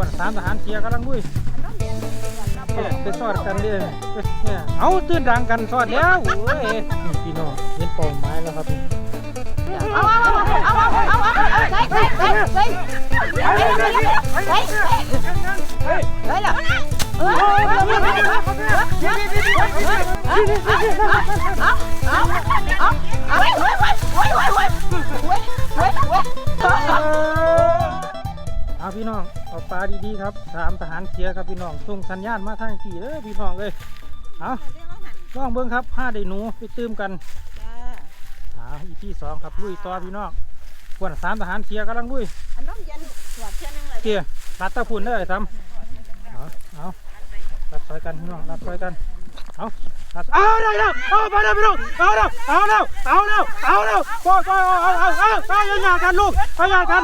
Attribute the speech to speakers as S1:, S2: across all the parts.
S1: วนสามทหารเกียร์กำลังลุยเนี่ยไปสอดกันเลยเนี่ยเอาตื่นดังกันสอดแล้วโอ้ยพี่น้องเห็นป้าหมายแล้วครับ
S2: เอาเอาเอาเอาเอาเอาเอาใส่ใส่ใส่ใส่ใส่ใส่ใส่ละเออเอาเอา เอา
S1: พี่น้องเอาปลาดีๆครับสามทหารเสียครับพี่น้องส่งสัญญาณมาทางสี่เลยพี่น้องเลยเอาล่องเบิ้งครับห้าได้หนูไปตื้มกันเอาอีที่สองครับลุยต่อพี่น้องกวนสามทหารเสียกำลังลุย
S2: น้องเย็นขวดเช่นนึงเลย
S1: เกียร์รัดตะพุ่นได้ทำเอาเอารับซอยกันพี่น้องรับซอยกันเอา รัดเอาได้แล้วเอาไปแล้วพี่น้องเอาแล้วเอาแล้วเอาแล้วเอาแล้วปล่อยปล่อยเอาเอาเอาเอาเอาอย่าหยากันลูกเอาหยากัน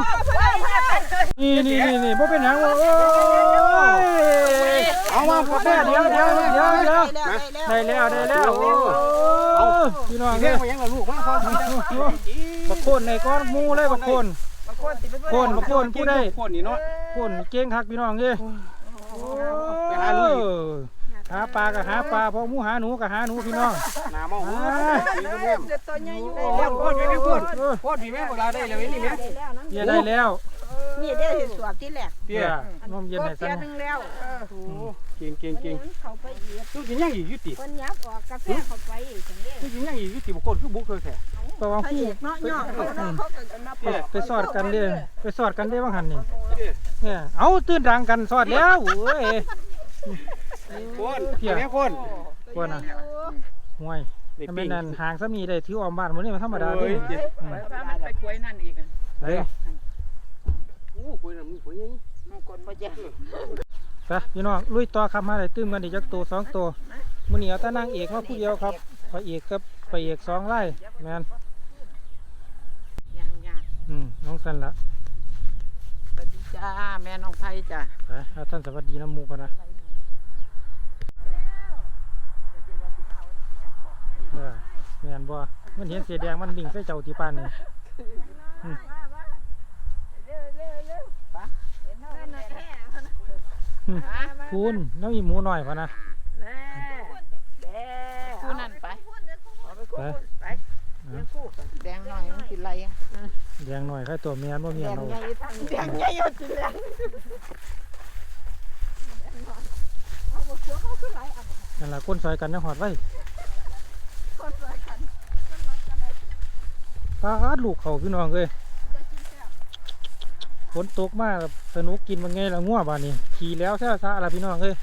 S1: นี่นี่นี่นี่บ่เป็นหยังโอ้ยเอามาพอแม่เดี๋ยวเดี๋ยวเดี๋ยวเดี๋ยวได้แล้วได้แล้วโอ้พี่น้อง
S3: เรี
S1: เนี่ยย
S3: กมายังล่ะลูกมาพอดี
S1: บักโคนในก้อนหมูเลยบักโคนโคนบักโคนผู้ใด
S3: คนนี่เนาะ
S1: โคนเก่งคักพี่น้องเอ้ย
S3: ไปหาลุย
S1: หาปลาก็หาปลาพอหมูหาหนูก็หาหนูพี่น้อง
S3: หน้าเมานี่ก็แม่
S2: ตัวใหญ่อยู่
S3: โอ้โหพ่อแม่พ่อพ่อดีแม่เวลาได้เลยนี่แม่
S1: เดี๋ยวได้แล้ว
S2: นี่ได้สวดที่แรก
S3: เตี้
S1: เดี๋
S3: ย
S1: ยวนมเย็นให้
S2: เสี
S1: สั
S2: ย
S1: น
S2: นึงแล้ว
S3: โอ้เก่งเก่งเก่ง
S2: เขาไปเหยียบ
S3: ลูกกินยังอีกยุติ
S2: คนยับออกกาแฟเขาไปจังเลย
S3: ลูกกินยังอีกยุติบุคคลคือบุกเลยแท้
S1: เพราะว่า
S2: พระ
S1: ผู้
S2: เอกเนาะย่อเขาเนาะเขาก็มา
S3: เตี้ย
S1: ไปสอดกันเด้อไปสอดกันเด้บางหันนี่เนี่ยเอาตื่นดังกันสอดแล้วโอ้ย
S3: คนแม่คน
S1: กวนอะห่วยทำไมนั่นห่างซะมีได้ถือออมบ้านมื้อนี้มันธรรมดาเด้
S3: เฮ้ย
S1: อ
S3: เจ็บ
S1: อืม
S4: มันไปคุยนั่นอีก
S1: เฮ้ย
S3: โอ้คุยน่ะมึงคุยยัง
S2: มงคลบ่จ้ะ
S1: ไปพี่น้องลุยต่อครับมาได้ตื้มกันอีกจักตัวสองตัวมื้อนี้เอาแต่นางเอกมาผู้เดียวครับพระเอกกับพระเอกสองไร่แม่น
S4: ยังยาก
S1: อืมน้องสันละ
S4: สวัสดีจ้าแม่น้องไผ่จ้า
S1: ไปเอาท่านสวัสดีน้ำหมูกันนะ เออแม่นบ่มันเห็นเสียแดงมันบิ่งใส่เจ้าที่ปานนี่อืมอืมคุณน้องมีหมูหน่อยพะนะ
S4: คู่นั่นไป
S1: ไป
S4: แดงหน่อยมันสิไรอะ
S1: แดงหน่อยแค่ตัวเมียนบ่เมียนเรา
S4: แดงใหญ่เอาสิแดง
S1: นั่นล่ะก้นซอยกันยังหอดไว้ปลาดลูกเขาพี่น้องเอ้ยฝนตกมากสนุกกินมันไงละง่วบานนี้ขี่แล้วแท้ซะละพี่น้องเอ้ย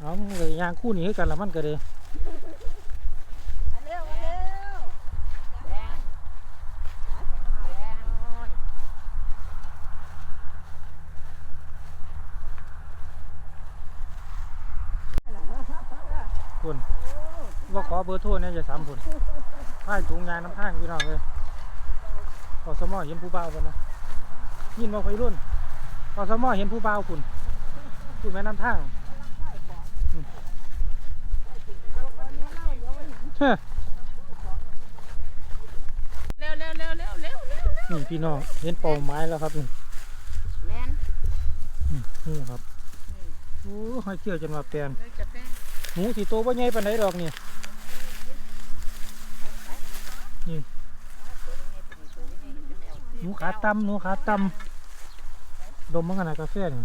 S1: เอาเลยยางคู่นี้คือกันละมันก็เลยคุณว่าขอเบอร์โทรเนี่ยจะสามผล ผ้าถุงยางน้ำข้างพี่น้องเลยพอสมอเห็นผู้เบาคนนะยินบอกไปรุ่นพอสมอเห็นผู้เบาคุณคุณแม่น้ำทางเร็
S4: วเร็วเร็วเร็วเร็วเร็ว
S1: นี่พี่น้องเห็นเป้าหมายแล้วครับนี่
S4: แมน
S1: นี่ครับโอ้หอยเกี่ยวจนมาแปลนหมูสีโตบ่ใหญ่ปานใดดอกนี่นี่ หนูขาตำหนูขาตำดมมันกันนะกาแฟนี่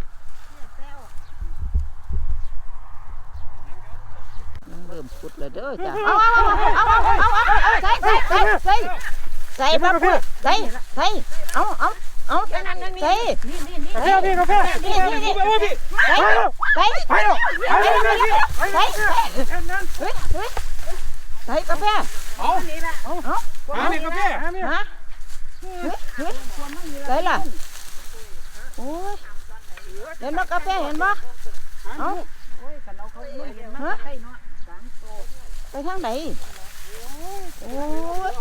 S4: มันเริ่มพุดเลยเด้อจ้า
S2: เอาเอาเอาเอาเอาเอาใส่ใส่ใส่ใส่ใส่พระพุทธใส่ใส่เอาเอาเอาใส่
S1: เฮ้ยพี่กาแฟ
S2: นี่นี่นี่
S3: โอ้ยพี่
S2: ใส่ใส่
S3: ไปแล้ว
S2: ใส่ใส่ใส่เฮ้ยเฮ้ยใส่กาแฟ
S3: เอา
S2: เอา
S3: หาเนี่ยกาแฟ
S2: ฮะเฮ้ยเฮ้ย ใส่ล่ะโอ้ยเห็นบ่กาแฟเห็นบ่เอาฮะไปทางไหนโอ้ย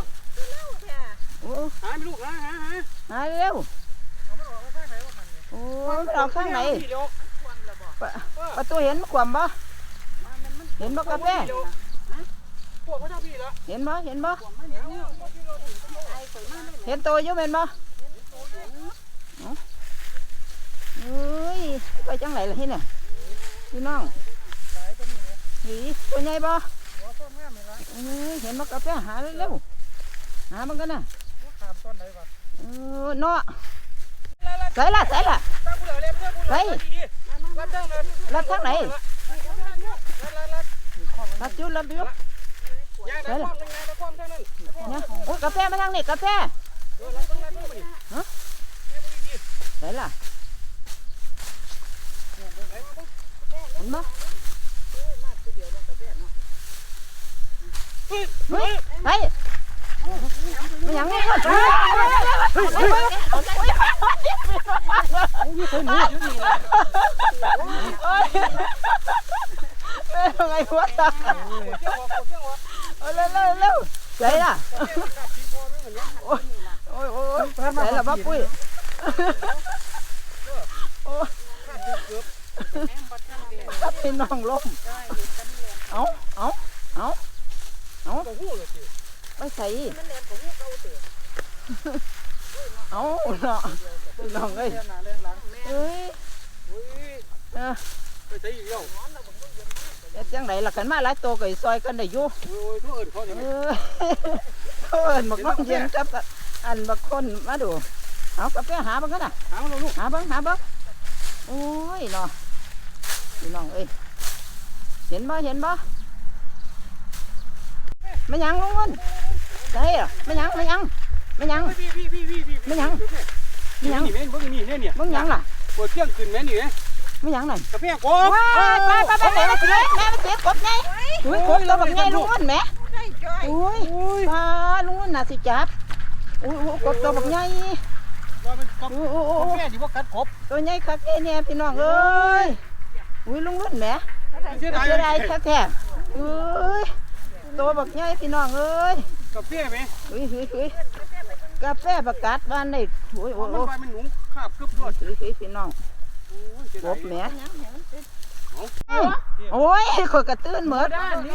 S2: โอ้
S3: หาลูกหาหาหา
S2: เร็วโอ้ยมันออกข้างไหนประตูเห็นขวมบ่เห็นบ่กาแฟ
S3: พวกพระเจ้าพี่เหรอ
S2: เห็นบ่เห็นบ่เห็นตัวอยู่เป็นบ่ไปจังไหนล่ะที่เนี่ยพี่น้องหนีตัวใหญ่บ่เอ้ยเห็นมากาแฟหาเร็วๆหามันกันนะเออเนาะใส่ละใส่ละใส่รับทางไหนรับจุดรับจุด
S3: ย่างน้ำคว่ำน้ำคว่ำ
S2: เท่านั้นนะโอ้กาแฟมาทางนี้กาแฟเอ
S3: อเราต้องนั่งมาดิ
S2: ฮะ
S3: ไ
S2: หนล่ะเห็นไหมเฮ้ยไปมันยังไงก็ไปนี่คนนี้โอ้ยเป็นไงวะ เอาเร็วเร็วเร็วใส่ละโอ้ยโอ้ยโอ้ยใส่ละบ้าปุ้ยโอ้ยถ้าพี่น้องลมเอาเอาเอาเอาไปใส่เอาเนาะน้องเอ้ยเอ้ยเออ
S3: ไปใส่อีกแล้ว
S2: จังไดล่ะกันมาหลายโตวก็สิซอยกันได้อยู่
S3: โอ้ยทุกอื่นเขาเนี่ย
S2: เออเขาเอิ้นบักน้องเย็นกับอันบักคนมาดูเอากาแฟหาเบิ่งกันน่ะ
S3: หาเราลูก
S2: หาเบิ่งหาเบิ่งโอ้ยเนาะพี่น้องเอ้ยเห็นบ่เห็นบ่ไม่ยังลุงมันใช่อะไม่ยังไม่ยังไม่ยัง
S3: พี่พี่พี่พี่พี่
S2: ไม่ยัง ไม่ยัง
S3: นี่แม่เบิ่งนี่เนี่ยเนี่ย
S2: มึงยังล่ะ
S3: ปวดเที่ยงขึ้นแม่นี่แม่
S2: ไม่ยังนั่น
S3: กาแฟโก
S2: ว้ายไปไปไปแม่มาเสียแม่มาเสียกบไงอุ้ยกบตัวบักไงลุงมันแหมอุ้ยปลาลุงมันน่ะสิจับอุ้ยอุ้ยกบตัวบักไง
S3: ว่ามันกา
S2: อุ้ยอุ้ยอุ้ย
S3: แฟที่ว่ากัดกบ
S2: ตัวใหญ่คักแค่เนี่ยพี่น้องเอ้ยอุ้ยลุงรุ่นแหม
S3: เสียดาย
S2: เสียดายคักแท้เอ้ยตัวบักใหญ่พี่น้องเอ้ย
S3: กาแฟไหม
S2: อุ้ยอุ้ยอุ้ยกาแฟประกาศบ้านได้โอ้ยโอ้ย
S3: มัน
S2: โอ้ย
S3: ว่ามันหนูคาบกึบรอด
S2: อุ้ยอุ้ยพี่น้อง
S3: โอ้ยเสีย
S2: ก
S3: ดาย
S2: บแหมโอ้ยขอยกระตื้นเหมือด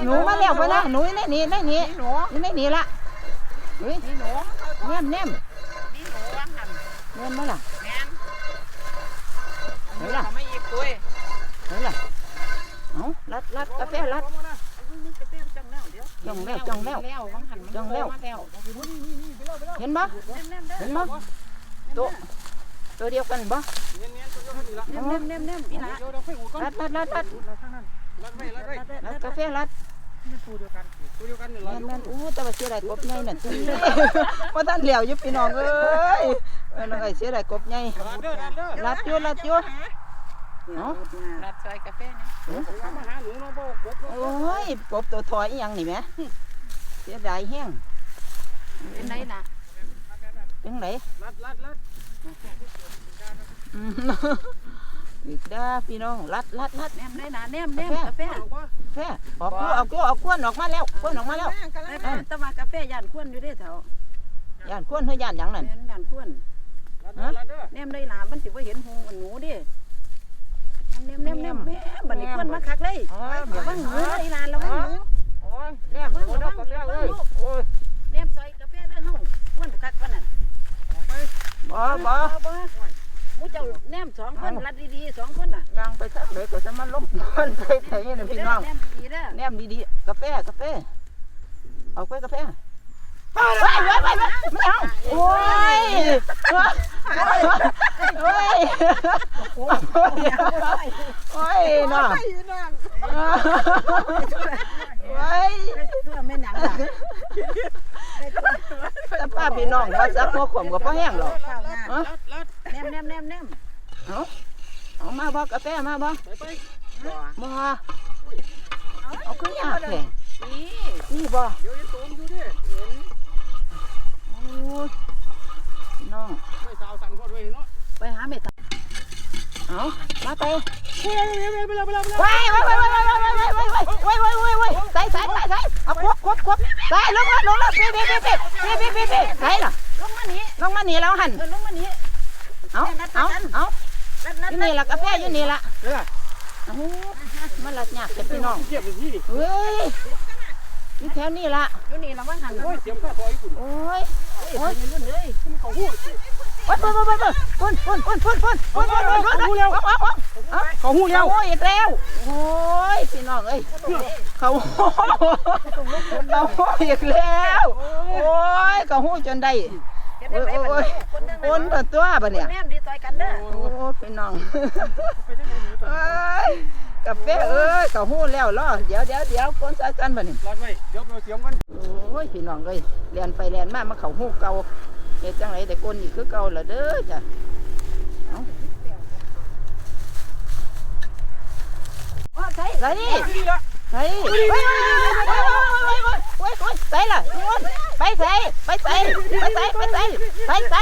S2: หนูมาแล้วไปนะหนูในนี่ในนี่หนูในนี่ละอุ้ยแนมแนมแนมมาล่ะไหนล่ะ
S4: ไม่อีกตัว
S2: ไหนล่ะเอารัดรัดกาแฟรัดจ้องแล้วจ้องแล้ว
S4: แล้ววังหันมัน
S2: จ้องแล้ว
S4: มาแล้ว
S2: เห็นบ่เห็นบ่ตัว ตัวเดียวกันบ่
S3: เนียนๆตัวเดียวกันนี่ละ
S2: อ๋อ
S4: เน่มเน่มเน่มพี่ละ
S3: เดี๋ยวเราค่อยหูก่อน
S2: รัดรัดรัดรัด
S3: รัดไว้รัดไว้
S2: รัดกาแฟรัด
S3: ตัวเดียวกันตัวเดียวกันนี่
S2: แม่
S3: ละ
S2: นแม่นอู้แต่ว่าเสียดายกบใหญ่นั่นว่าท่านเหลียวอยู่พี่น้องเอ้ยเออน้องไอ้เสียดายกบใหญ่
S3: รัดเด้อรัดเด้อ
S2: รัดอยู่รัดอยู่เนาะ
S4: รัดซอยกาแฟนะ
S3: ผมมาหาหนูน้องบ่กบ
S2: โอ้ยกบตัวถอยอีหยังนี่แหมเสียดายแห้ง
S4: เป็นไรนะ
S2: เป็นไง
S3: รัดรัดรัด
S2: อืมอีกด้าพี่น้องรัดรัดรัด
S4: เน่มได้นะเน่มเน่มกาแฟ
S3: บอกว่า
S2: แฟออกกู้ออกกู้ออกก้วนออกมาแล้วก้วนออกมาแล้ว
S4: ตะวากาแฟย่านควนอยู่ได้แถว
S2: ย่านก้วนเฮือย่านหยังนั่น
S4: แม่นย่านควน
S3: รัดเด้อรัดเด้อ
S4: เน่มได้หลามันสิว่าเห็นหงหนูดิเน่มเน่มเน่มแม่บัดนี้ควนมาคักเลย
S2: อ๋อ
S4: อย่าว่างหนูได้หลานระวังหนู
S2: โอ้ยแนมหนูดอกกาแฟเอ้ยโอ้ย
S4: เน่มซอยกาแฟเด้อเฮาควนคักปานนั้น
S2: บ่บ่
S4: บ่หมูเจ้าแนมสองคนรัดดีๆสองคนน่ะ
S2: ยางไปสักเลยก็จะมาล้มคนไปไถนี่พี่น้อง
S4: แนมดีๆเด้อ
S2: แนมดีๆกาแฟกาแฟเอาไปกาแฟ ไปไปไปไปไม่เอาโอ้ยโอ้ยโอ้ยเนาะโอ้ย
S4: เพื่อแม่หยังล่ะ
S2: แต่ป้าพี่น้องว่าสักหัวขมกับพ่อแห้งหรอก
S4: ข้าวงา
S2: ฮะ
S4: แนมแนมแนมแนม
S2: เอามาบ่กกาแฟมาบ่
S3: ไปไป
S2: บ่เอาขึ้นยากแท้
S4: นี่
S2: นี่บ่
S3: เดี๋ยวจะตูมอยู่ดิ
S2: น้อง
S3: ไม่สาวสั่นคนไว้เนาะ
S4: ไปหาเม็ด
S2: เอามาไป
S3: เฮ้ยไปเลยไปเลยไปเลยไปเลย
S2: ไว้ไว้ไว้ไว้ไว้ไว้ไว้ไว้ไว้ไว้ไว้ไว้ใส่ใส่ใส่ใส่เอาควบควบควบใส่ลงมาลงมาเป๊ะเป๊ะเป๊ะเป๊ะเป๊ะเป๊ะเป๊ะเป๊ะใส่ล่ะ
S4: ลงมานี้
S2: ลงมานี่แล้วหัน
S4: เออลงมานี้
S2: เอาเอาเอา
S4: รัดรัด
S2: อยู่นี่ล่ะกาแฟอยู่นี่ล่ะ
S3: เออ
S2: โอ้มันลัดยากแต่พี่น้อง
S3: เทียบเป็นที่นี่
S2: เฮ้ย อยู่แถวนี้ล่ะ
S4: อยู่นี่เราว่าหัน
S3: โอ้ยเสียมข้าซอยญี่ปุ่น
S2: โอ้ย
S4: โอ้ยรุ่นเลย
S3: เขาหู้สิ
S2: โอ้ยปุ่นปุ่นปุ่นปุ่นปุ่นปุ่นปุ่นปุ่นปุ่นปุ่นปุ่นปุ่นเอาเอาเอาเอา
S3: เขาหู้แล้ว
S2: โอ้ยอีกแล้วโอ้ยพี่น้องเอ้ยเขาเขาอีกแล้วโอ้ยเขาหูจนได้โอ้ยโอ้ยโอนตัวตัวบ่เนี่ย
S4: แม่ดีต่อยกันเด้อ
S2: โอ้ยพี่น้องเอ้ย กาแฟเอ้ยเขาหูแล้วรอเดี๋ยวเดี๋ยวเดี๋ยวคนสายกันบ่เนี่ย
S3: รอดไว้เดี๋ยวเราเสียมกัน
S2: โอ้ยพี่น้องเอ้ยเรียนไปเรียนมามาเขาหูเก่าเฮ็ดจังไรแต่คนนี่คือเก่าละเด้อจ้ะเอาใส่ใส่ใส่เฮ้ยเฮ้ยเฮ้ยเฮ้ยเฮ้ยเฮ้ยเฮ้ยใส่ละทุกคนไปใส่ไปใส่ไปใส่ไปใส่ไปใส่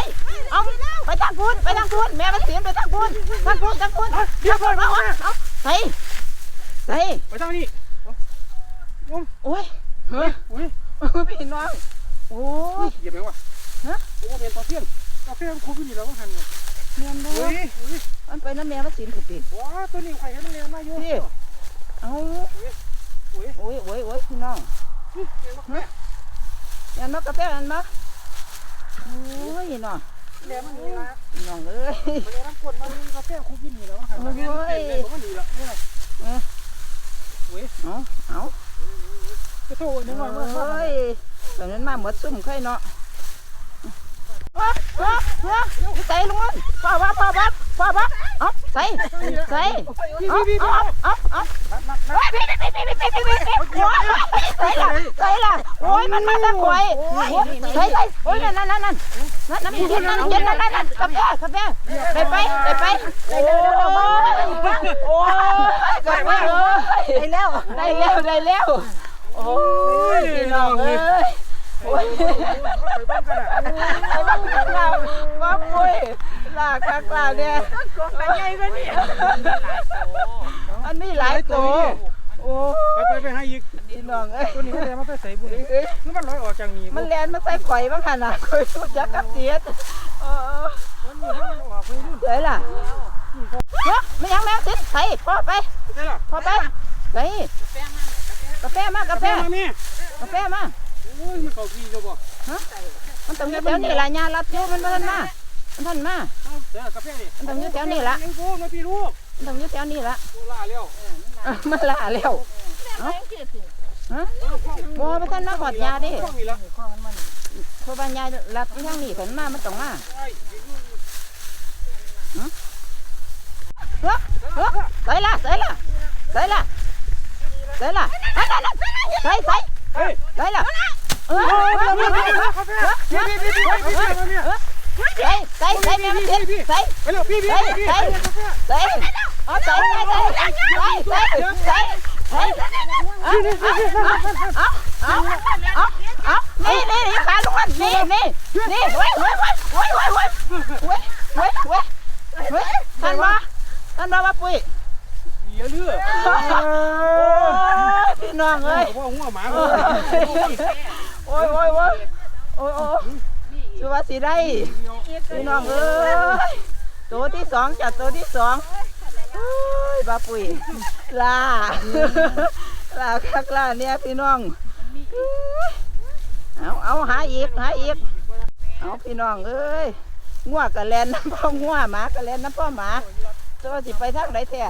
S2: เอาไปทางพูนไปทางพูนแม่มันเสียนไปทางพูนทางพูนทางพูนเดี๋ยวก่อนเอาเอาใส่ ใส่
S3: ไปทางนี้
S2: โอ้ยเฮ้ย
S3: อุ้ย
S2: พี่น้องโอ้ย
S3: เหยียบไหมวะฮะโอ้เป็นปลาเพี้ยนปลาเพี้ยนคุบอยู่แล้วก็หันเนี่ย
S2: เมียนบ่
S3: อุ้ยอุ้ย
S2: มันไปน้ำแม่มันสินถูกติ
S3: ว้าตัวนี้ไข่ให้มันเลี้ยงมาอยู่
S2: พี่เอา
S3: อุ้ย
S2: โอ้ยโอ้ยโอ้ยพี่น้อง
S3: เลี้ยงมา
S2: ยันมากาแฟยันมาโอ้ยเนาะ
S3: เลี้ยงมันนี่ละ
S2: พี่น้องเอ้ย
S3: มันเลี้ยงน้ำกดมันปลาเพี้ยนคุบอยู่นี่แล้วก็หันปลาเพี้ยนเต็มเลยผมว่านี่ละนี่ละอุ้ย
S2: เอาเอา
S3: จะ โทษนึกว่าเมื่อ
S2: โอ้ยตอนนั้นมาหมดซุ่มไข่เนาะว้าว้าว้าใส่ลงมันพ่อวับพ่อวับพ่อวับเอาใส่ใส่เอาเอาเอาเอาโอ้ยพี่พี่พี่พี่พี่พี่พี่โอ้ยใส่ละใส่ละโอ้ยมันมาตะขวยใส่ใส่โอ้ยนั่นนั่นนั่นนั่นนั่นน้ำเย็นนั่นเย็นนั่นนั่นนั่นกาแฟกาแฟไปไปไปไปโอ้ยโอ้ยกาแฟเอ้ย
S4: ไปแล้ว
S2: ได้แล้วได้แล้ว โอ้ยพี่น้องเอ้ยโอ้ย
S3: ไปบ้านกันอะ
S2: ไอ้บ้านกันเราบ้าปุ้ยลาคักลาเนี่ย
S4: ไปใหญ่กว่านี้
S2: อันนี้หลายตัวโอ้
S3: ไปไปไปให้อีก
S2: พี่น้องเอ้ย
S3: ตัวนี้มันเลี้ยงมาใส่บุญ
S2: เอ้ย
S3: คือมันลอยออกจากนี่
S2: มันแลนมาใส่ข่อยบ้างขนาดข่อยรู้จักกับเสียดเออ
S3: มันมีให้มันออกไปนู่น
S2: เดี๋ยวล่ะเฮ้ยไม่ยังแมวติดใส่พ่อไปพ่อไปไป กาแฟมากาแฟ
S3: มาแม่
S2: กาแฟมา
S3: โอ้ยมันเขาพี่จะบอก
S2: มันต้องอยู่แถวนี้ล่ะยารับอยู่มันบ่ทันมามันทันมา
S3: เอาเดี๋ยวกาแฟนี่
S2: มันต้องอยู่แถวนี้ล่ะ
S3: เลี้ยงกูมาพี่ลูก
S2: มันต้องอยู่แถวนี้ล่ะ
S3: โซล่าแล้ว
S2: เออมันละแล้วฮะบ่มันทันมาหอดยาดิ
S3: ข้องนี่ละ
S2: เพราะว่ายารับอยู่ทางนี้ขันมามันต้องมา
S3: ไอ้
S2: เฮ้ยเฮ้ยใส่ละใส่ละใส่ละ ใส่ละนั่นนั่นนั่นใส่ใส่
S3: เฮ้ย
S2: ใส่ละเออ
S3: โอ้ย
S2: เออ
S3: พี่
S2: เออ
S3: พี่พี่กาแฟพี่พี่พี่พี่พี่พี่พี่
S2: ใส่ใส่ใส่แม่มันติดใส่
S3: ไปแล้วพี่พี่พี่
S2: ใส่ใส่เอาใส่ใส่ใส่ใส่ใส่ใส่เอาเอาเอาเอาเอานี่นี่นี่ขาลงนี่นี่นี่เว้ยเว้ยเว้ยเว้ยเว้ยเว้ยเว้ยเว้ยเว้ยท่านว่าท่านว่าว่าปุ้ย
S3: เหลือเลือ
S2: โอ้ยพี่น้องเอ้ย
S3: ว่าหัวหมา
S2: โอ้ยโอ้ยโอ้ยโอ้ยโอ้ยโอ้ยสุภาษิได้พี่น้องเอ้ยตัวที่สองจัดตัวที่สองโอ้ยบาปุ๋ยลาลาคักลาเนี่ยพี่น้องเอาเอาหาอีกหาอีกเอาพี่น้องเอ้ยงัวกะแลนน้ำพ่องัวหมากะแลนน้ำพ่อหมาตัวสิไปทางไหนแท้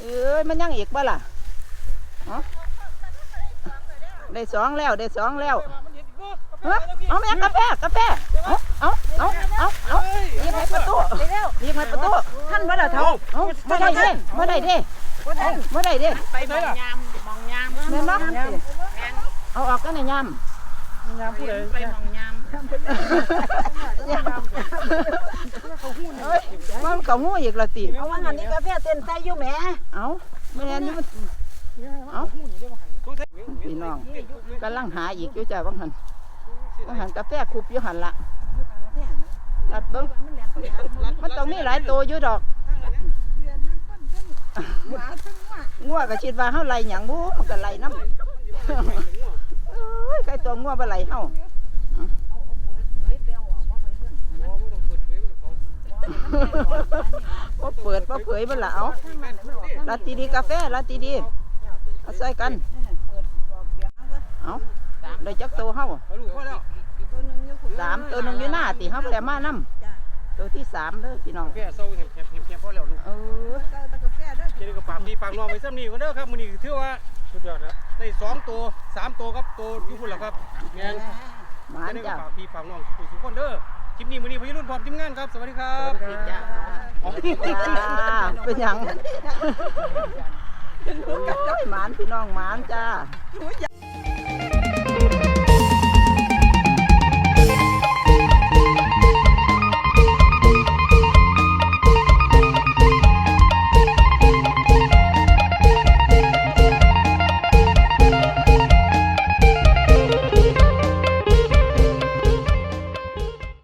S2: เอ้ยมันยังอีกบ่ล่ะได้สองแล้วได้สองแล้วเอ้อเอาแม่กาแฟกาแฟเอาเอาเอาเอาเอายิงให้ประตูยิงให้ประตู
S4: ท่านบ่ได้เท่า
S2: เอาไม่ได้เด้ไม่ได้เด้ไม่ได้เด้
S4: ไปมองยามมองยาม
S2: แม่นบ่เอาออกกันในยาม
S3: งามผู้ใด
S4: ไปมองยาม
S2: เอ้ยมันก็งูอีกละติ
S4: เอาว่างันนี้กาแฟเต้นใส่อยู่แหม
S2: เอาแม่นอยู่มันพี่น้องกำลังหาอีกอยู่จ้าบางหันบางหันกาแฟคุบอยู่หันละตัดเบิ้งมันต้องมีหลายตัวอยู่ดอกงัวก็คิดว่าเฮาไล่หยังบูมันก็ไล่น้ำเอ้ยใครตัวงัวบ่ไล่เฮา บ่เปิดบ่เผยบ่ล่ะเอาลาตีดีกาแฟลาตีดีเอาใส่กัน เอาได้จักตัวเฮาสามตัวหนึงอยู่หน้าติเฮาบ่ได้มานํตัวที่สามเด้อพี่น้อง
S3: แก่เศร้าเห็บเห็บเห็บพอแล้วลูก
S2: เออ
S4: ตะกาแฟเด้
S3: ฝากน้องไว้ซ้ำนี้ก็เด้อครับมื้อนี้ถือว่า
S1: สุดยอดแล้ว
S3: ได้สองตัวสามตัวครับตัวอยู่พุ่นล่ะครับแม่น
S2: หมาน
S3: จะได้ก็
S2: จ้ะ
S3: ฝากพี่ฝากน้องทุกทุกคนเด้อ คลิปนี้มื้อนี้พี่รุ่นพร้อมทีมงานครับ สวัสดีครับ
S2: จ้าเป็นหยังหมานพี่น้องหมานจ้า